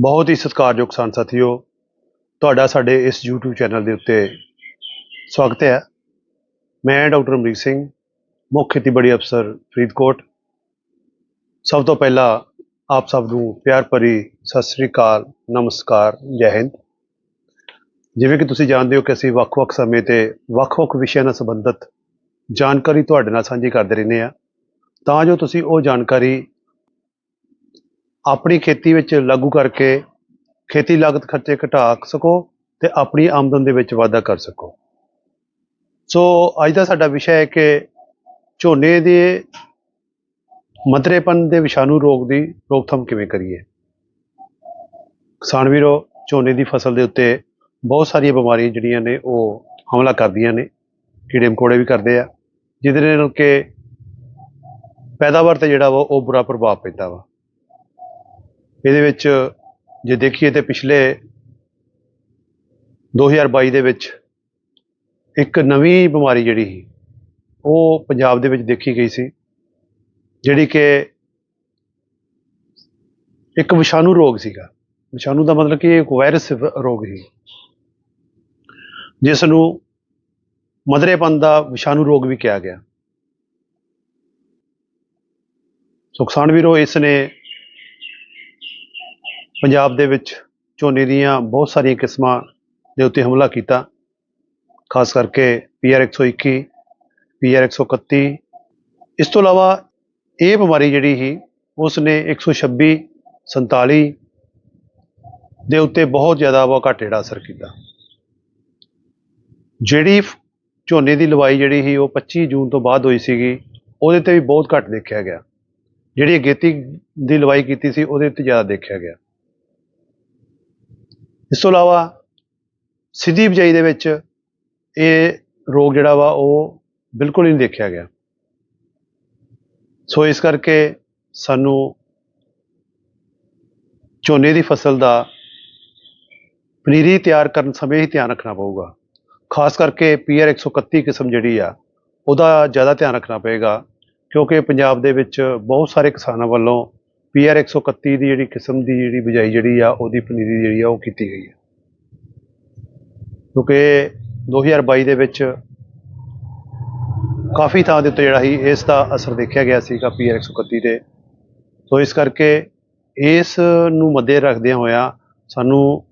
ਬਹੁਤ ਹੀ ਸਤਿਕਾਰਯੋਗ ਕਿਸਾਨ ਸਾਥੀਓ, ਤੁਹਾਡਾ ਸਾਡੇ ਇਸ YouTube ਚੈਨਲ ਦੇ ਉੱਤੇ ਸਵਾਗਤ ਹੈ। ਮੈਂ ਡਾਕਟਰ ਅਮਰੀਕ ਸਿੰਘ, ਮੁੱਖ ਖੇਤੀਬਾੜੀ ਅਫਸਰ ਫਰੀਦਕੋਟ। ਸਭ ਤੋਂ ਪਹਿਲਾਂ ਆਪ ਸਭ ਨੂੰ ਪਿਆਰ ਭਰੀ ਸਤਿ ਸ੍ਰੀ ਅਕਾਲ, ਨਮਸਕਾਰ, ਜੈ ਹਿੰਦ। ਜਿਵੇਂ ਕਿ ਤੁਸੀਂ ਜਾਣਦੇ ਹੋ ਕਿ ਅਸੀਂ ਵੱਖ-ਵੱਖ ਸਮੇਂ ਤੇ ਵੱਖ-ਵੱਖ ਵਿਸ਼ਿਆਂ ਨਾਲ ਸੰਬੰਧਿਤ ਜਾਣਕਾਰੀ ਤੁਹਾਡੇ ਨਾਲ ਸਾਂਝੀ ਕਰਦੇ ਰਹਿੰਦੇ ਆ ਤਾਂ ਜੋ ਤੁਸੀਂ ਉਹ ਜਾਣਕਾਰੀ ਆਪਣੀ ਖੇਤੀ ਵਿੱਚ ਲਾਗੂ ਕਰਕੇ ਖੇਤੀ ਲਾਗਤ ਖਰਚੇ ਘਟਾ ਸਕੋ ਤੇ ਆਪਣੀ ਆਮਦਨ ਦੇ ਵਿੱਚ ਵਾਧਾ ਕਰ ਸਕੋ। ਸੋ ਅੱਜ ਦਾ ਸਾਡਾ ਵਿਸ਼ਾ ਹੈ ਕਿ ਝੋਨੇ ਦੇ ਮਧਰੇਪਨ ਦੇ ਵਿਸ਼ਾਣੂ ਰੋਗ ਦੀ ਰੋਕਥਾਮ ਕਿਵੇਂ ਕਰੀਏ। ਕਿਸਾਨ ਵੀਰੋ, ਝੋਨੇ ਦੀ ਫਸਲ ਦੇ ਉੱਤੇ ਬਹੁਤ ਸਾਰੀਆਂ ਬਿਮਾਰੀਆਂ ਜਿਹੜੀਆਂ ਨੇ ਉਹ ਹਮਲਾ ਕਰਦੀਆਂ ਨੇ, ਕੀੜੇ ਮਕੌੜੇ ਵੀ ਕਰਦੇ ਆ, ਜਿਹਦੇ ਨਾਲ ਕਿ ਪੈਦਾਵਾਰ ਤੇ ਜਿਹੜਾ ਵਾ ਉਹ ਬੁਰਾ ਪ੍ਰਭਾਵ ਪੈਂਦਾ ਵਾ। ਇਹਦੇ ਵਿੱਚ ਜੇ ਦੇਖੀਏ ਤੇ ਪਿਛਲੇ 2022 ਦੇ ਵਿੱਚ ਇੱਕ ਨਵੀਂ ਬਿਮਾਰੀ ਜਿਹੜੀ ਸੀ, ਉਹ ਪੰਜਾਬ ਦੇ ਵਿੱਚ ਦੇਖੀ ਗਈ ਸੀ, ਜਿਹੜੀ ਕਿ ਇੱਕ ਵਿਸ਼ਾਣੂ ਰੋਗ ਸੀਗਾ। ਵਿਸ਼ਾਣੂ ਦਾ ਮਤਲਬ ਕਿ ਇੱਕ ਵਾਇਰਸ ਰੋਗ ਸੀ। ਜਿਸ ਨੂੰ ਮਧਰੇਪਨ ਦਾ ਵਿਸ਼ਾਣੂ ਰੋਗ ਵੀ ਕਿਹਾ ਗਿਆ। ਸੋ ਕਿਸਾਨ ਵੀਰੋ, ਇਸ ਨੇ ਪੰਜਾਬ ਦੇ ਵਿੱਚ ਝੋਨੇ ਦੀਆਂ ਬਹੁਤ ਸਾਰੀਆਂ ਕਿਸਮਾਂ ਦੇ ਉੱਤੇ ਹਮਲਾ ਕੀਤਾ। ਖਾਸ ਕਰਕੇ ਪੀਆਰ 121 ਪੀਆਰ 131 ਇਸ ਤੋਂ ਇਲਾਵਾ ਇਹ ਬਿਮਾਰੀ ਜਿਹੜੀ ਸੀ ਉਸ ਨੇ 126 47 ਦੇ ਉੱਤੇ ਬਹੁਤ ਜ਼ਿਆਦਾ ਵਾ ਘੱਟ ਜਿਹੜਾ ਅਸਰ ਕੀਤਾ। ਜਿਹੜੀ ਝੋਨੇ ਦੀ ਲਵਾਈ ਜਿਹੜੀ ਸੀ, ਉਹ 25 ਜੂਨ ਤੋਂ ਬਾਅਦ ਹੋਈ ਸੀਗੀ, ਉਹਦੇ ਤੇ ਵੀ ਬਹੁਤ ਘੱਟ ਦੇਖਿਆ ਗਿਆ। ਜਿਹੜੀ ਅਗੇਤੀ ਦੀ ਲਵਾਈ ਕੀਤੀ ਸੀ, ਉਹਦੇ ਉੱਤੇ ਜ਼ਿਆਦਾ ਦੇਖਿਆ ਗਿਆ। ਇਸ ਤੋਂ ਇਲਾਵਾ ਸਿੱਧੀ ਬਿਜਾਈ ਦੇ ਵਿੱਚ ਇਹ ਰੋਗ ਜਿਹੜਾ ਵਾ ਉਹ ਬਿਲਕੁਲ ਹੀ ਨਹੀਂ ਦੇਖਿਆ ਗਿਆ। ਸੋ ਇਸ ਕਰਕੇ ਸਾਨੂੰ ਝੋਨੇ ਦੀ ਫਸਲ ਦਾ ਪਨੀਰੀ ਤਿਆਰ ਕਰਨ ਸਮੇਂ ਹੀ ਧਿਆਨ ਰੱਖਣਾ ਪਊਗਾ। ਖਾਸ ਕਰਕੇ ਪੀਆਰ 131 ਕਿਸਮ ਜਿਹੜੀ ਆ, ਉਹਦਾ ਜ਼ਿਆਦਾ ਧਿਆਨ ਰੱਖਣਾ ਪਏਗਾ ਕਿਉਂਕਿ ਪੰਜਾਬ ਦੇ ਵਿੱਚ ਬਹੁਤ ਸਾਰੇ ਕਿਸਾਨਾਂ ਵੱਲੋਂ ਪੀਆਰ 131 ਦੀ ਜਿਹੜੀ ਕਿਸਮ ਦੀ ਜਿਹੜੀ ਬਿਜਾਈ ਜਿਹੜੀ ਆ, ਉਹਦੀ ਪਨੀਰੀ ਜਿਹੜੀ ਆ, ਉਹ ਕੀਤੀ ਗਈ ਹੈ ਕਿਉਂਕਿ 2022 ਦੇ ਵਿੱਚ ਕਾਫੀ ਥਾਂ ਦੇ ਉੱਤੇ ਜਿਹੜਾ ਸੀ, ਇਸ ਦਾ ਅਸਰ ਦੇਖਿਆ ਗਿਆ ਸੀਗਾ ਪੀਆਰ 131 ਤੇ। ਸੋ ਇਸ ਕਰਕੇ ਇਸ ਨੂੰ ਮੱਦੇ ਰੱਖਦਿਆਂ ਹੋਇਆਂ ਸਾਨੂੰ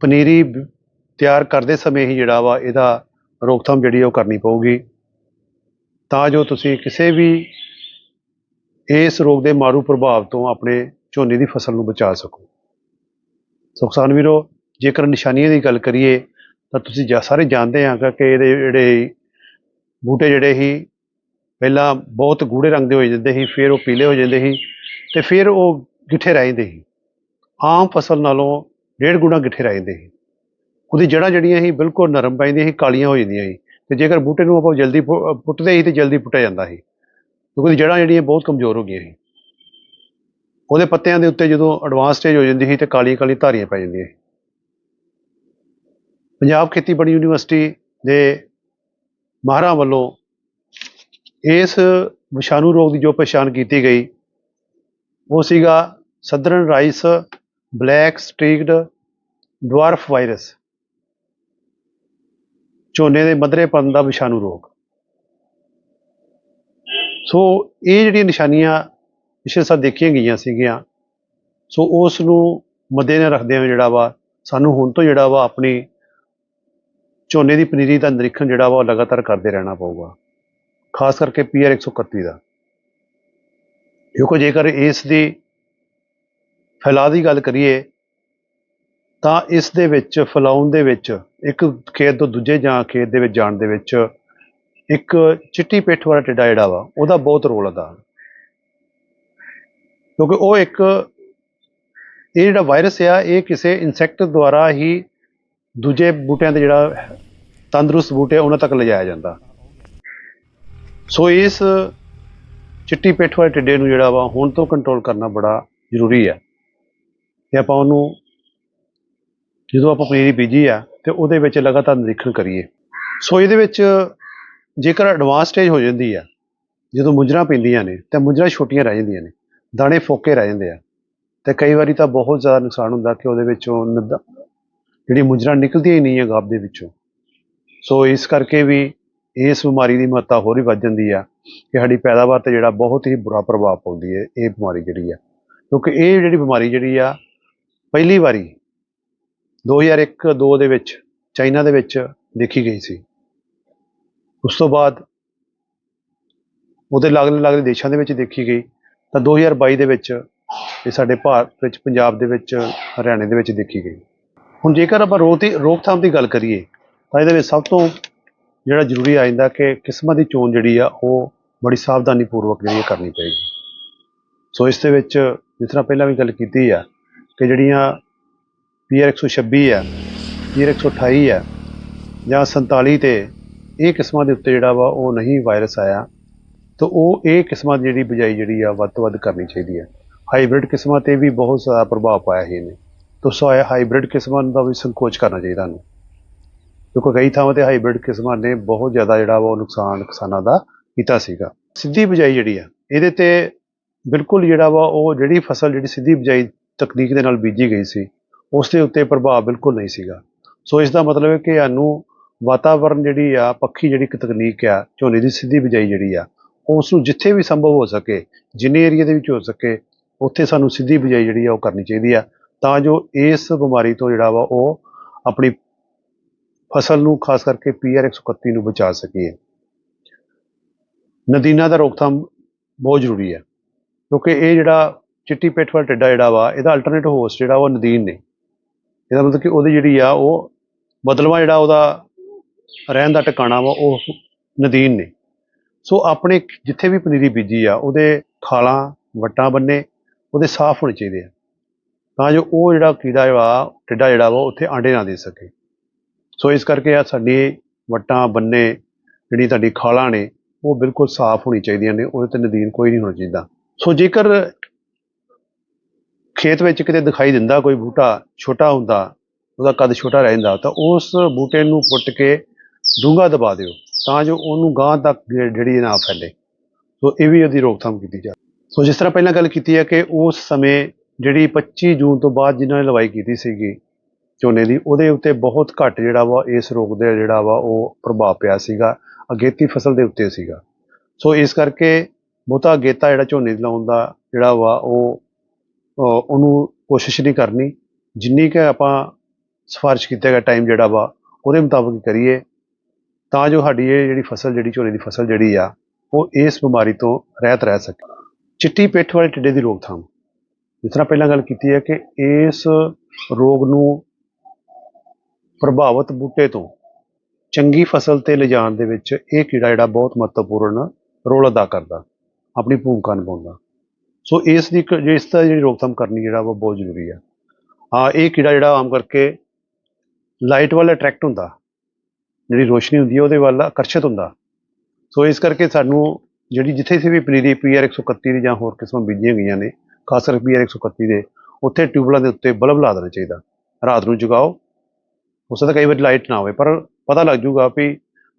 ਪਨੀਰੀ ਤਿਆਰ ਕਰਦੇ ਸਮੇਂ ਹੀ ਜਿਹੜਾ ਵਾ, ਇਹਦਾ ਰੋਕਥਾਮ ਜਿਹੜੀ ਆ, ਉਹ ਕਰਨੀ ਪਊਗੀ। ਤਾਂ ਜੋ ਤੁਸੀਂ ਕਿਸੇ ਵੀ ਇਸ ਰੋਗ ਦੇ ਮਾਰੂ ਪ੍ਰਭਾਵ ਤੋਂ ਆਪਣੇ ਝੋਨੇ ਦੀ ਫਸਲ ਨੂੰ ਬਚਾ ਸਕੋ। ਸੋ ਕਿਸਾਨ ਵੀਰੋ, ਜੇਕਰ ਨਿਸ਼ਾਨੀਆਂ ਦੀ ਗੱਲ ਕਰੀਏ, ਤਾਂ ਤੁਸੀਂ ਜਾ ਸਾਰੇ ਜਾਣਦੇ ਆ ਕਿ ਇਹਦੇ ਜਿਹੜੇ ਬੂਟੇ ਜਿਹੜੇ ਸੀ, ਪਹਿਲਾਂ ਬਹੁਤ ਗੂੜੇ ਰੰਗ ਦੇ ਹੋ ਜਾਂਦੇ ਸੀ, ਫਿਰ ਉਹ ਪੀਲੇ ਹੋ ਜਾਂਦੇ ਸੀ ਤੇ ਫਿਰ ਉਹ ਗਿੱਠੇ ਰਹਿ ਜਾਂਦੇ ਸੀ। ਆਮ ਫਸਲ ਨਾਲੋਂ ਡੇਢ ਗੁਣਾ ਗਿੱਠੇ ਰਹਿ ਜਾਂਦੇ ਸੀ। ਉਹਦੀ ਜੜ੍ਹਾਂ ਜਿਹੜੀਆਂ ਸੀ, ਬਿਲਕੁਲ ਨਰਮ ਪੈ ਜਾਂਦੀਆਂ ਸੀ, ਕਾਲੀਆਂ ਹੋ ਜਾਂਦੀਆਂ ਸੀ। ਤੇ ਜੇਕਰ ਬੂਟੇ ਨੂੰ ਆਪਾਂ ਜਲਦੀ ਪੁ- ਪੁੱਟਦੇ ਸੀ, ਤੇ ਜਲਦੀ ਪੁੱਟਿਆ ਜਾਂਦਾ ਸੀ। ਕਿਉਂਕਿ ਉਹਦੀ ਜੜ੍ਹਾਂ ਜਿਹੜੀਆਂ ਬਹੁਤ ਕਮਜ਼ੋਰ ਹੋ ਗਈਆਂ ਸੀ। ਉਹਦੇ ਪੱਤਿਆਂ ਦੇ ਉੱਤੇ ਜਦੋਂ ਐਡਵਾਂਸ ਸਟੇਜ ਹੋ ਜਾਂਦੀ ਸੀ ਤੇ ਕਾਲੀ ਕਾਲੀ ਧਾਰੀਆਂ ਪੈ ਜਾਂਦੀਆਂ ਸੀ। ਪੰਜਾਬ ਖੇਤੀਬਾੜੀ ਯੂਨੀਵਰਸਿਟੀ ਦੇ ਮਾਹਰਾਂ ਵੱਲੋਂ ਇਸ ਵਿਸ਼ਾਣੂ ਰੋਗ ਦੀ ਜੋ ਪਛਾਣ ਕੀਤੀ ਗਈ, ਉਹ ਸੀਗਾ southern rice black streaked dwarf virus, ਝੋਨੇ ਦੇ ਮਧਰੇਪਨ ਦਾ ਵਿਸ਼ਾਣੂ ਰੋਗ। ਸੋ ਇਹ ਜਿਹੜੀਆਂ ਨਿਸ਼ਾਨੀਆਂ ਪਿਛਲੇ ਸਾਲ ਦੇਖੀਆਂ ਗਈਆਂ ਸੀਗੀਆਂ, ਸੋ ਉਸ ਨੂੰ ਮੱਦੇਨਜ਼ਰ ਰੱਖਦੇ ਹੋਏ ਜਿਹੜਾ ਵਾ, ਸਾਨੂੰ ਹੁਣ ਤੋਂ ਜਿਹੜਾ ਵਾ ਆਪਣੀ ਝੋਨੇ ਦੀ ਪਨੀਰੀ ਦਾ ਨਿਰੀਖਣ ਜਿਹੜਾ ਵਾ ਉਹ ਲਗਾਤਾਰ ਕਰਦੇ ਰਹਿਣਾ ਪਊਗਾ। ਖਾਸ ਕਰਕੇ ਪੀਆਰ 131 ਦਾ। ਕਿਉਂਕਿ ਜੇਕਰ ਇਸ ਦੀ ਫੈਲਾਅ ਦੀ ਗੱਲ ਕਰੀਏ, ਤਾਂ ਇਸ ਦੇ ਵਿੱਚ, ਫੈਲਾਉਣ ਦੇ ਵਿੱਚ, ਇੱਕ ਖੇਤ ਤੋਂ ਦੂਜੇ ਜਾਂ ਖੇਤ ਦੇ ਵਿੱਚ ਜਾਣ ਦੇ ਵਿੱਚ ਇੱਕ ਚਿੱਟੀ ਪਿੱਠ ਵਾਲਾ ਟਿੱਡਾ ਜਿਹੜਾ ਵਾ ਉਹਦਾ ਬਹੁਤ ਰੋਲ ਅਦਾ। ਕਿਉਂਕਿ ਉਹ ਇੱਕ ਇਹ ਜਿਹੜਾ ਵਾਇਰਸ ਆ ਇਹ ਕਿਸੇ ਇਨਸੈਕਟ ਦੁਆਰਾ ਹੀ ਦੂਜੇ ਬੂਟਿਆਂ ਦੇ ਜਿਹੜਾ ਤੰਦਰੁਸਤ ਬੂਟੇ ਆ, ਉਹਨਾਂ ਤੱਕ ਲਿਜਾਇਆ ਜਾਂਦਾ। ਸੋ ਇਸ ਚਿੱਟੀ ਪਿੱਠ ਵਾਲੇ ਟਿੱਡੇ ਨੂੰ ਜਿਹੜਾ ਵਾ ਹੁਣ ਤੋਂ ਕੰਟਰੋਲ ਕਰਨਾ ਬੜਾ ਜ਼ਰੂਰੀ ਹੈ ਤੇ ਆਪਾਂ ਉਹਨੂੰ ਜਦੋਂ ਆਪਾਂ ਪਨੀਰੀ ਬੀਜੀ ਆ ਤੇ ਉਹਦੇ ਵਿੱਚ ਲਗਾਤਾਰ ਨਿਰੀਖਣ ਕਰੀਏ। ਸੋ ਇਹਦੇ ਵਿੱਚ ਜੇਕਰ ਐਡਵਾਂਸ ਸਟੇਜ ਹੋ ਜਾਂਦੀ ਆ, ਜਦੋਂ ਮੁੰਜਰਾ ਪੈਂਦੀਆਂ ਨੇ, ਤਾਂ ਮੁੰਜਰਾ ਛੋਟੀਆਂ ਰਹਿ ਜਾਂਦੀਆਂ ਨੇ, ਦਾਣੇ ਫੋਕੇ ਰਹਿ ਜਾਂਦੇ ਆ। ਤੇ ਕਈ ਵਾਰੀ ਤਾਂ ਬਹੁਤ ਜ਼ਿਆਦਾ ਨੁਕਸਾਨ ਹੁੰਦਾ ਕਿ ਉਹਦੇ ਵਿੱਚੋਂ ਨਦ ਜਿਹੜੀ ਮੁਜਰਾ ਨਿਕਲਦੀਆਂ ਹੀ ਨਹੀਂ ਹੈ ਗਾਬ ਦੇ ਵਿੱਚੋਂ। ਸੋ ਇਸ ਕਰਕੇ ਵੀ ਇਸ ਬਿਮਾਰੀ ਦੀ ਮਹੱਤਤਾ ਹੋਰ ਹੀ ਵੱਧ ਜਾਂਦੀ ਆ ਕਿ ਸਾਡੀ ਪੈਦਾਵਾਰ ਤੇ ਜਿਹੜਾ ਬਹੁਤ ਹੀ ਬੁਰਾ ਪ੍ਰਭਾਵ ਪਾਉਂਦੀ ਹੈ, ਇਹ ਬਿਮਾਰੀ ਜਿਹੜੀ ਆ। ਕਿਉਂਕਿ ਇਹ ਜਿਹੜੀ ਬਿਮਾਰੀ ਜਿਹੜੀ ਆ, ਪਹਿਲੀ ਵਾਰੀ 2001-2 ਦੇ ਵਿੱਚ, ਚਾਈਨਾ ਦੇ ਵਿੱਚ ਦੇਖੀ ਗਈ ਸੀ। ਉਸ ਤੋਂ ਬਾਅਦ ਉਹਦੇ ਲਾਗਲੇ ਲਾਗਲੇ ਦੇਸ਼ਾਂ ਦੇ ਵਿੱਚ ਦੇਖੀ ਗਈ, ਤਾਂ 2022 ਦੇ ਵਿੱਚ ਇਹ ਸਾਡੇ ਭਾਰਤ ਵਿੱਚ, ਪੰਜਾਬ ਦੇ ਵਿੱਚ, ਹਰਿਆਣੇ ਦੇ ਵਿੱਚ ਦੇਖੀ ਗਈ। ਹੁਣ ਜੇਕਰ ਆਪਾਂ ਰੋਗ ਦੀ, ਰੋਕਥਾਮ ਦੀ ਗੱਲ ਕਰੀਏ, ਤਾਂ ਇਹਦੇ ਵਿੱਚ ਸਭ ਤੋਂ ਜਿਹੜਾ ਜ਼ਰੂਰੀ ਆ ਜਾਂਦਾ ਕਿ ਕਿਸਮਾਂ ਦੀ ਚੋਣ ਜਿਹੜੀ ਆ, ਉਹ ਬੜੀ ਸਾਵਧਾਨੀ ਪੂਰਵਕ ਜਿਹੜੀ ਆ ਕਰਨੀ ਪਏਗੀ। ਸੋ ਇਸ ਦੇ ਵਿੱਚ ਜਿਸ ਤਰ੍ਹਾਂ ਪਹਿਲਾਂ ਵੀ ਗੱਲ ਕੀਤੀ ਆ, ਕਿ ਜਿਹੜੀਆਂ ਪੀਆਰ 126 ਆ ਪੀਆਰ 128 ਆ, ਜਾਂ 47 ਤੇ ਇਹ ਕਿਸਮਾਂ ਦੇ ਉੱਤੇ ਜਿਹੜਾ ਵਾ ਉਹ ਨਹੀਂ ਵਾਇਰਸ ਆਇਆ, ਤਾਂ ਉਹ ਇਹ ਕਿਸਮਾਂ ਦੀ ਜਿਹੜੀ ਬਿਜਾਈ ਜਿਹੜੀ ਆ ਵੱਧ ਤੋਂ ਵੱਧ ਕਰਨੀ ਚਾਹੀਦੀ ਹੈ ਹਾਈਬ੍ਰਿਡ ਕਿਸਮਾਂ ਤੇ ਵੀ ਬਹੁਤ ਜ਼ਿਆਦਾ ਪ੍ਰਭਾਵ ਪਾਇਆ ਹੈ ਇਹਨੇ। ਤਾਂ ਸੋਇਆ ਇਹ ਹਾਈਬ੍ਰਿਡ ਕਿਸਮਾਂ ਦਾ ਵੀ ਸੰਕੋਚ ਕਰਨਾ ਚਾਹੀਦਾ ਨੂੰ ਕਿਉਂਕਿ ਕਈ ਥਾਵਾਂ ਤੇ ਹਾਈਬ੍ਰਿਡ ਕਿਸਮਾਂ ਨੇ ਬਹੁਤ ਜ਼ਿਆਦਾ ਜਿਹੜਾ ਵਾ ਉਹ ਨੁਕਸਾਨ ਕਿਸਾਨਾਂ ਦਾ ਕੀਤਾ ਸੀਗਾ। ਸਿੱਧੀ ਬਿਜਾਈ ਜਿਹੜੀ ਆ, ਇਹਦੇ ਤੇ ਬਿਲਕੁਲ ਜਿਹੜਾ ਵਾ ਉਹ ਜਿਹੜੀ ਫਸਲ ਜਿਹੜੀ ਸਿੱਧੀ ਬਿਜਾਈ ਤਕਨੀਕ ਦੇ ਨਾਲ ਬੀਜੀ ਗਈ ਸੀ, ਉਸ ਦੇ ਉੱਤੇ ਪ੍ਰਭਾਵ ਬਿਲਕੁਲ ਨਹੀਂ ਸੀਗਾ। ਸੋ ਇਸ ਦਾ ਮਤਲਬ ਹੈ ਕਿ ਸਾਨੂੰ ਵਾਤਾਵਰਣ ਜਿਹੜੀ ਆ, ਪੱਖੀ ਜਿਹੜੀ ਇੱਕ ਤਕਨੀਕ ਆ, ਝੋਨੇ ਦੀ ਸਿੱਧੀ ਬਿਜਾਈ ਜਿਹੜੀ ਆ ਉਸ ਨੂੰ ਜਿੱਥੇ ਵੀ ਸੰਭਵ ਹੋ ਸਕੇ, ਜਿੰਨੇ ਏਰੀਆ ਦੇ ਵਿੱਚ ਹੋ ਸਕੇ, ਉੱਥੇ ਸਾਨੂੰ ਸਿੱਧੀ ਬਿਜਾਈ ਜਿਹੜੀ ਆ, ਉਹ ਕਰਨੀ ਚਾਹੀਦੀ ਆ। ਤਾਂ ਜੋ ਇਸ ਬਿਮਾਰੀ ਤੋਂ ਜਿਹੜਾ ਵਾ, ਉਹ ਆਪਣੀ ਫਸਲ ਨੂੰ, ਖਾਸ ਕਰਕੇ ਪੀਆਰ 131 ਨੂੰ ਬਚਾ ਸਕੀਏ। ਨਦੀਨਾਂ ਦਾ ਰੋਕਥਾਮ ਬਹੁਤ ਜ਼ਰੂਰੀ ਹੈ ਕਿਉਂਕਿ ਇਹ ਜਿਹੜਾ ਚਿੱਟੀ ਪਿੱਠ ਵਾਲਾ ਟਿੱਡਾ ਜਿਹੜਾ ਵਾ, ਇਹਦਾ ਅਲਟਰਨੇਟ ਹੋਸਟ ਜਿਹੜਾ, ਉਹ ਨਦੀਨ ਨੇ। ਇਹਦਾ ਮਤਲਬ ਕਿ ਉਹਦੀ ਜਿਹੜੀ ਆ, ਉਹ ਬਦਲਵਾ ਜਿਹੜਾ ਉਹਦਾ ਰਹਿਣ ਦਾ ਟਿਕਾਣਾ ਵਾ, ਉਹ ਨਦੀਨ ਨੇ। ਸੋ ਆਪਣੇ ਜਿੱਥੇ ਵੀ ਪਨੀਰੀ ਬੀਜੀ ਆ, ਉਹਦੇ ਖਾਲਾਂ ਵੱਟਾਂ ਬੰਨੇ, ਉਹਦੇ ਸਾਫ਼ ਹੋਣੇ ਚਾਹੀਦੇ ਆ। ਤਾਂ ਜੋ ਉਹ ਜਿਹੜਾ ਕੀੜਾ ਵਾ, ਟਿੱਡਾ ਜਿਹੜਾ ਵਾ ਉੱਥੇ ਆਂਡੇ ਨਾ ਦੇ ਸਕੇ। ਸੋ ਇਸ ਕਰਕੇ ਆ ਸਾਡੀ ਵੱਟਾਂ ਬੰਨੇ, ਜਿਹੜੀ ਤੁਹਾਡੀ ਖਾਲਾਂ ਨੇ, ਉਹ ਬਿਲਕੁਲ ਸਾਫ਼ ਹੋਣੀ ਚਾਹੀਦੀਆਂ ਨੇ, ਉਹਦੇ ਤੇ ਨਦੀਨ ਕੋਈ ਨਹੀਂ ਹੋਣਾ ਚਾਹੀਦਾ। ਸੋ ਜੇਕਰ ਖੇਤ ਵਿੱਚ ਕਿਤੇ ਦਿਖਾਈ ਦਿੰਦਾ ਕੋਈ ਬੂਟਾ ਛੋਟਾ ਹੁੰਦਾ, ਉਹਦਾ ਕੱਦ ਛੋਟਾ ਰਹਿੰਦਾ, ਤਾਂ ਉਸ ਬੂਟੇ ਨੂੰ ਪੁੱਟ ਕੇ ਡੂੰਘਾ ਦਬਾ ਦਿਓ, ਤਾਂ ਜੋ ਉਹਨੂੰ ਗਾਂ ਤੱਕ ਜਿਹੜੀ ਨਾ ਫੈਲੇ। ਸੋ ਇਹ ਵੀ ਉਹਦੀ ਰੋਕਥਾਮ ਕੀਤੀ ਜਾਵੇ ਸੋ ਜਿਸ ਤਰ੍ਹਾਂ ਪਹਿਲਾਂ ਗੱਲ ਕੀਤੀ ਹੈ ਕਿ ਉਸ ਸਮੇਂ ਜਿਹੜੀ 25 ਜੂਨ ਤੋਂ ਬਾਅਦ ਜਿਨ੍ਹਾਂ ਨੇ ਲਵਾਈ ਕੀਤੀ ਸੀਗੀ ਝੋਨੇ ਦੀ, ਉਹਦੇ ਉੱਤੇ ਬਹੁਤ ਘੱਟ ਜਿਹੜਾ ਵਾ ਇਸ ਰੋਗ ਦੇ ਜਿਹੜਾ ਵਾ ਉਹ ਪ੍ਰਭਾਵ ਪਿਆ ਸੀਗਾ, ਅਗੇਤੀ ਫਸਲ ਦੇ ਉੱਤੇ ਸੀਗਾ। ਸੋ ਇਸ ਕਰਕੇ ਬਹੁਤਾ ਅਗੇਤਾ ਜਿਹੜਾ ਝੋਨੇ ਲਾਉਣ ਦਾ ਜਿਹੜਾ ਵਾ ਉਹ ਉਹਨੂੰ ਕੋਸ਼ਿਸ਼ ਨਹੀਂ ਕਰਨੀ। ਜਿੰਨੀ ਕਿ ਆਪਾਂ ਸਿਫਾਰਿਸ਼ ਕੀਤਾ ਗਿਆ ਟਾਈਮ ਜਿਹੜਾ ਵਾ, ਉਹਦੇ ਮੁਤਾਬਕ ਕਰੀਏ। ਤਾਂ ਜੋ ਸਾਡੀ ਇਹ ਜਿਹੜੀ ਫਸਲ, ਜਿਹੜੀ ਝੋਨੇ ਦੀ ਫਸਲ ਜਿਹੜੀ ਆ, ਉਹ ਇਸ ਬਿਮਾਰੀ ਤੋਂ ਰਹਿਤ ਰਹਿ ਸਕੇ। ਚਿੱਟੀ ਪਿੱਠ ਵਾਲੇ ਟਿੱਡੇ ਦੀ ਰੋਕਥਾਮ। ਜਿਸ ਤਰ੍ਹਾਂ ਪਹਿਲਾਂ ਗੱਲ ਕੀਤੀ ਹੈ ਕਿ ਇਸ ਰੋਗ ਨੂੰ ਪ੍ਰਭਾਵਿਤ ਬੂਟੇ ਤੋਂ ਚੰਗੀ ਫਸਲ ਤੇ ਲਿਜਾਣ ਦੇ ਵਿੱਚ ਇਹ ਕੀੜਾ ਜਿਹੜਾ ਬਹੁਤ ਮਹੱਤਵਪੂਰਨ ਰੋਲ ਅਦਾ ਕਰਦਾ, ਆਪਣੀ ਭੂਮਿਕਾ ਨਿਭਾਉਂਦਾ। ਸੋ ਇਸ ਦੀ ਕ- ਇਸ ਦਾ ਜਿਹੜੀ ਰੋਕਥਾਮ ਕਰਨੀ ਜਿਹੜਾ ਵਾ ਬਹੁਤ ਜ਼ਰੂਰੀ ਆ। ਹਾਂ, ਇਹ ਕੀੜਾ ਜਿਹੜਾ ਆਮ ਕਰਕੇ ਲਾਈਟ ਵੱਲ ਅਟਰੈਕਟ ਹੁੰਦਾ। ਜਿਹੜੀ ਰੋਸ਼ਨੀ ਹੁੰਦੀ ਹੈ, ਉਹਦੇ ਵੱਲ ਆਕਰਸ਼ਿਤ ਹੁੰਦਾ। ਸੋ ਇਸ ਕਰਕੇ ਸਾਨੂੰ ਜਿਹੜੀ ਜਿੱਥੇ ਸੇ ਵੀ ਪਨੀਰੀ ਪੀਆਰ 131 ਦੀ ਜਾਂ ਹੋਰ ਕਿਸਮਾਂ ਬੀਜੀਆਂ ਗਈਆਂ ਨੇ, ਖਾਸ ਕਰਕੇ ਪੀਆਰ 131 ਦੇ, ਉੱਥੇ ਟਿਊਬਲਾਂ ਦੇ ਉੱਤੇ ਬਲਬ ਲਾ ਦੇਣਾ ਚਾਹੀਦਾ। ਰਾਤ ਨੂੰ ਜਗਾਓ। ਹੋ ਸਕਦਾ ਕਈ ਵਾਰੀ ਲਾਈਟ ਨਾ ਹੋਵੇ, ਪਰ ਪਤਾ ਲੱਗ ਜੂਗਾ ਵੀ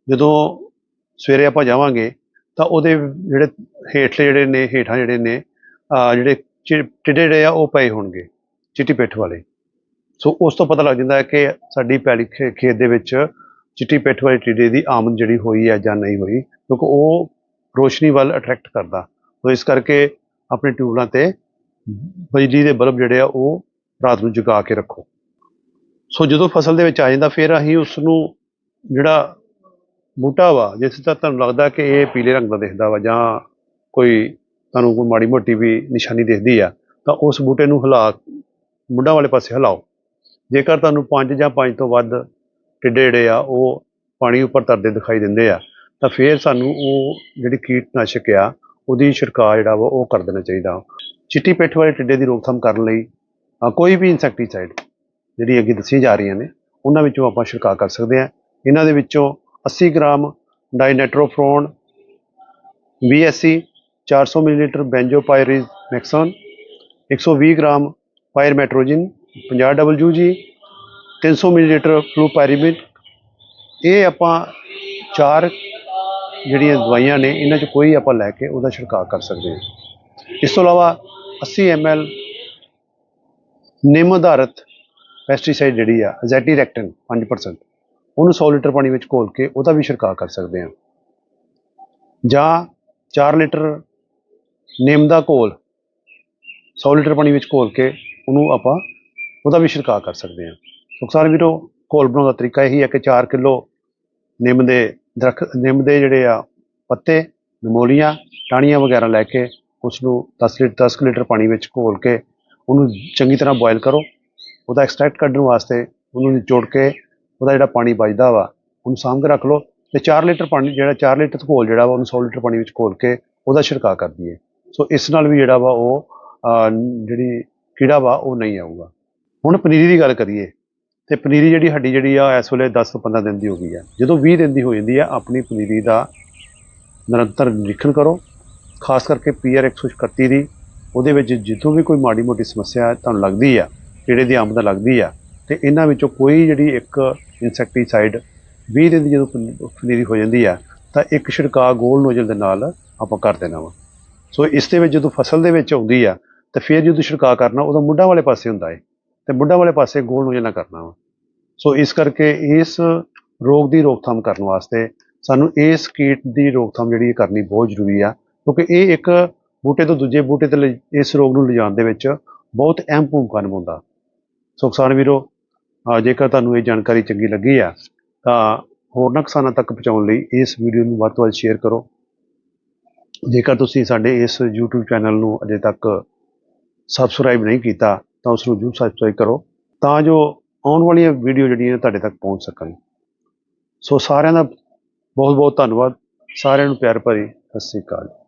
ਜਦੋਂ ਸਵੇਰੇ ਆਪਾਂ ਜਾਵਾਂਗੇ, ਤਾਂ ਉਹਦੇ ਜਿਹੜੇ ਹੇਠਲੇ ਜਿਹੜੇ ਨੇ, ਹੇਠਾਂ ਜਿਹੜੇ ਨੇ ਜਿਹੜੇ ਚਿ- ਟਿੱਡੇ ਜਿਹੜੇ ਆ, ਉਹ ਪਏ ਹੋਣਗੇ, ਚਿੱਟੀ ਪਿੱਠ ਵਾਲੇ। ਸੋ ਉਸ ਤੋਂ ਪਤਾ ਲੱਗ ਜਾਂਦਾ ਹੈ ਕਿ ਸਾਡੀ ਪੈਲੀ ਖੇ- ਖੇਤ ਦੇ ਵਿੱਚ ਚਿੱਟੀ ਪਿੱਠ ਵਾਲੇ ਟਿੱਡੇ ਦੀ ਆਮਦ ਜਿਹੜੀ ਹੋਈ ਹੈ ਜਾਂ ਨਹੀਂ ਹੋਈ, ਕਿਉਂਕਿ ਉਹ ਰੋਸ਼ਨੀ ਵੱਲ ਅਟਰੈਕਟ ਕਰਦਾ। ਸੋ ਇਸ ਕਰਕੇ ਆਪਣੇ ਟਿਊਬਲਾਂ ਤੇ ਬਿਜਲੀ ਦੇ ਬਲਬ ਜਿਹੜੇ ਆ, ਉਹ ਰਾਤ ਨੂੰ ਜਗਾ ਕੇ ਰੱਖੋ। ਸੋ ਜਦੋਂ ਫਸਲ ਦੇ ਵਿੱਚ ਆ ਜਾਂਦਾ, ਫਿਰ ਅਸੀਂ ਉਸ ਨੂੰ ਜਿਹੜਾ ਬੂਟਾ ਵਾ, ਜਿਸ ਤਰ੍ਹਾਂ ਤੁਹਾਨੂੰ ਲੱਗਦਾ ਕਿ ਇਹ ਪੀਲੇ ਰੰਗ ਦਾ ਦਿਖਦਾ ਵਾ ਜਾਂ ਕੋਈ ਤੁਹਾਨੂੰ ਕੋਈ ਮਾੜੀ ਮੋਟੀ ਵੀ ਨਿਸ਼ਾਨੀ ਦਿਖਦੀ ਆ, ਤਾਂ ਉਸ ਬੂਟੇ ਨੂੰ ਹਿਲਾ, ਮੁੰਡਾ ਵਾਲੇ ਪਾਸੇ ਹਿਲਾਓ। ਜੇਕਰ ਤੁਹਾਨੂੰ ਪੰਜ ਜਾਂ ਪੰਜ ਤੋਂ ਵੱਧ ਟਿੱਡੇ ਜਿਹੜੇ ਆ, ਉਹ ਪਾਣੀ ਉੱਪਰ ਤਰਦੇ ਦਿਖਾਈ ਦਿੰਦੇ ਆ। ਤਾਂ ਫਿਰ ਸਾਨੂੰ ਉਹ ਜਿਹੜੀ ਕੀਟਨਾਸ਼ਕ ਆ, ਉਹਦੀ ਛਿੜਕਾਅ ਜਿਹੜਾ ਵਾ, ਉਹ ਕਰ ਦੇਣਾ ਚਾਹੀਦਾ। ਚਿੱਟੀ ਪਿੱਠ ਵਾਲੇ ਟਿੱਡੇ ਦੀ ਰੋਕਥਾਮ ਕਰਨ ਲਈ ਕੋਈ ਵੀ ਇਨਸੈਕਟੀਸਾਈਡ ਜਿਹੜੀ ਅੱਗੇ ਦੱਸੀ ਜਾ ਰਹੀਆਂ ਨੇ, ਉਹਨਾਂ ਵਿੱਚੋਂ ਆਪਾਂ ਛਿੜਕਾਅ ਕਰ ਸਕਦੇ ਹਾਂ ਇਹਨਾਂ ਦੇ ਵਿੱਚੋਂ 80 gram dinotefuran VSC 400 millilitre benzpyrimoxan 120 gram pymetrozine 50 WG 300 millilitre flupyrimin ਇਹ ਆਪਾਂ ਚਾਰ ਜਿਹੜੀਆਂ ਦਵਾਈਆਂ ਨੇ, ਇਹਨਾਂ 'ਚ ਕੋਈ ਆਪਾਂ ਲੈ ਕੇ ਉਹਦਾ ਛਿੜਕਾਅ ਕਰ ਸਕਦੇ ਹਾਂ। ਇਸ ਤੋਂ ਇਲਾਵਾ 80 ml ਨਿੰਮ ਆਧਾਰਿਤ ਪੈਸਟੀਸਾਈਡ ਜਿਹੜੀ ਆ ਐਜ਼ੈਟੀਰੈਕਟਨ 5% ਉਹਨੂੰ 100 ਲੀਟਰ ਪਾਣੀ ਵਿੱਚ ਘੋਲ ਕੇ ਉਹਦਾ ਵੀ ਛਿੜਕਾਅ ਕਰ ਸਕਦੇ ਹਾਂ। ਜਾਂ 4 ਲੀਟਰ ਨਿੰਮ ਦਾ ਘੋਲ 100 ਲੀਟਰ ਪਾਣੀ ਵਿੱਚ ਘੋਲ ਕੇ ਉਹਨੂੰ ਆਪਾਂ ਉਹਦਾ ਵੀ ਛਿੜਕਾਅ ਕਰ ਸਕਦੇ ਹਾਂ। ਨੁਕਸਾਨ ਵੀਰੋ, ਘੋਲ ਬਣਾਉਣ ਦਾ ਤਰੀਕਾ ਇਹੀ ਹੈ ਕਿ 4 ਕਿਲੋ ਨਿੰਮ ਦੇ ਦਰਖਤ ਨਿੰਮ ਦੇ ਜਿਹੜੇ ਆ ਪੱਤੇ, ਨਮੋਲੀਆਂ, ਟਾਹਣੀਆਂ ਵਗੈਰਾ ਲੈ ਕੇ ਉਸ ਨੂੰ 10 ਲੀਟਰ 10 ਲੀਟਰ ਪਾਣੀ ਵਿੱਚ ਘੋਲ ਕੇ ਉਹਨੂੰ ਚੰਗੀ ਤਰ੍ਹਾਂ ਬੋਇਲ ਕਰੋ। ਉਹਦਾ ਐਕਸਟ੍ਰੈਕਟ ਕੱਢਣ ਵਾਸਤੇ ਉਹਨੂੰ ਨਿਚੋੜ ਕੇ ਉਹਦਾ ਜਿਹੜਾ ਪਾਣੀ ਬਚਦਾ ਵਾ, ਉਹਨੂੰ ਸਾਂਭ ਕੇ ਰੱਖ ਲਓ ਤੇ 4 ਲੀਟਰ ਪਾਣੀ ਜਿਹੜਾ 4 ਲੀਟਰ ਘੋਲ ਜਿਹੜਾ ਵਾ ਉਹਨੂੰ 100 ਲੀਟਰ ਪਾਣੀ ਵਿੱਚ ਘੋਲ ਕੇ ਉਹਦਾ ਛਿੜਕਾਅ ਕਰ ਦਈਏ। ਸੋ ਇਸ ਨਾਲ ਵੀ ਜਿਹੜਾ ਵਾ ਉਹ ਜਿਹੜੀ ਕੀੜਾ ਵਾ ਉਹ ਨਹੀਂ ਆਊਗਾ। ਹੁਣ ਪਨੀਰੀ ਦੀ ਗੱਲ ਕਰੀਏ। ਤੇ ਪਨੀਰੀ ਜਿਹੜੀ ਸਾਡੀ ਜਿਹੜੀ ਆ, ਇਸ ਵੇਲੇ 10 ਤੋਂ 15 ਦਿਨ ਦੀ ਹੋ ਗਈ ਆ। ਜਦੋਂ 20 ਦਿਨ ਦੀ ਹੋ ਜਾਂਦੀ ਆ, ਆਪਣੀ ਪਨੀਰੀ ਦਾ ਨਿਰੰਤਰ ਨਿਰੀਖਣ ਕਰੋ। ਖਾਸ ਕਰਕੇ ਪੀਆਰ 131 ਦੀ, ਉਹਦੇ ਵਿੱਚ ਜਿੱਥੋਂ ਵੀ ਕੋਈ ਮਾੜੀ ਮੋਟੀ ਸਮੱਸਿਆ ਤੁਹਾਨੂੰ ਲੱਗਦੀ ਆ, ਕੀੜੇ ਦੀ ਆਮਦ ਲੱਗਦੀ ਆ, ਤੇ ਇਹਨਾਂ ਵਿੱਚੋਂ ਕੋਈ ਜਿਹੜੀ ਇੱਕ ਇਨਸੈਕਟੀਸਾਈਡ 20 ਦਿਨ ਦੀ ਜਦੋਂ ਪਨੀਰੀ ਹੋ ਜਾਂਦੀ ਆ, ਤਾਂ ਇੱਕ ਛਿੜਕਾਅ ਗੋਲ ਨੋਜ਼ਲ ਦੇ ਨਾਲ ਆਪਾਂ ਕਰ ਦੇਣਾ ਵਾ। ਸੋ ਇਸ ਦੇ ਵਿੱਚ ਜਦੋਂ ਫਸਲ ਦੇ ਵਿੱਚ ਆਉਂਦੀ ਆ, ਤਾਂ ਫਿਰ ਜਦੋਂ ਛਿੜਕਾਅ ਕਰਨਾ ਉਹਦਾ ਮੁੱਢਾਂ ਵਾਲੇ ਪਾਸੇ ਹੁੰਦਾ ਹੈ ਤੇ ਬੁੱਢਾ ਵਾਲੇ ਪਾਸੇ ਗੋਲ ਨੋਜ਼ਲ ਨਾਲ ਕਰਨਾ ਵਾ। ਸੋ ਇਸ ਕਰਕੇ ਇਸ ਰੋਗ ਦੀ ਰੋਕਥਾਮ ਕਰਨ ਵਾਸਤੇ ਸਾਨੂੰ ਇਸ ਕੀਟ ਦੀ ਰੋਕਥਾਮ ਜਿਹੜੀ ਕਰਨੀ ਬਹੁਤ ਜ਼ਰੂਰੀ ਆ, ਕਿਉਂਕਿ ਇਹ ਇੱਕ ਬੂਟੇ ਤੋਂ ਦੂਜੇ ਬੂਟੇ ਤੇ ਲਿ- ਇਸ ਰੋਗ ਨੂੰ ਲਿਜਾਣ ਦੇ ਵਿੱਚ ਬਹੁਤ ਅਹਿਮ ਭੂਮਿਕਾ ਨਿਭਾਉਂਦਾ। ਸੋ ਕਿਸਾਨ ਵੀਰੋ ਜੇਕਰ ਤੁਹਾਨੂੰ ਇਹ ਜਾਣਕਾਰੀ ਚੰਗੀ ਲੱਗੀ ਆ, ਤਾਂ ਹੋਰਨਾਂ ਕਿਸਾਨਾਂ ਤੱਕ ਪਹੁੰਚਾਉਣ ਲਈ ਇਸ ਵੀਡੀਓ ਨੂੰ ਵੱਧ ਤੋਂ ਵੱਧ ਸ਼ੇਅਰ ਕਰੋ। ਜੇਕਰ ਤੁਸੀਂ ਸਾਡੇ ਇਸ YouTube ਚੈਨਲ ਨੂੰ ਅਜੇ ਤੱਕ ਸਬਸਕ੍ਰਾਈਬ ਨਹੀਂ ਕੀਤਾ ਤਾਂ ਉਸ ਨੂੰ ਜ਼ਰੂਰ ਸਬਸਕ੍ਰਾਈਬ ਕਰੋ ਤਾਂ ਜੋ ਆਉਣ ਵਾਲੀਆਂ ਵੀਡੀਓ ਜਿਹੜੀਆਂ ਤੁਹਾਡੇ ਤੱਕ ਪਹੁੰਚ ਸਕਣ। ਸੋ ਸਾਰਿਆਂ ਦਾ ਬਹੁਤ ਬਹੁਤ ਧੰਨਵਾਦ। ਸਾਰਿਆਂ ਨੂੰ ਪਿਆਰ ਭਰੀ ਸਤਿ ਸ੍ਰੀ ਅਕਾਲ।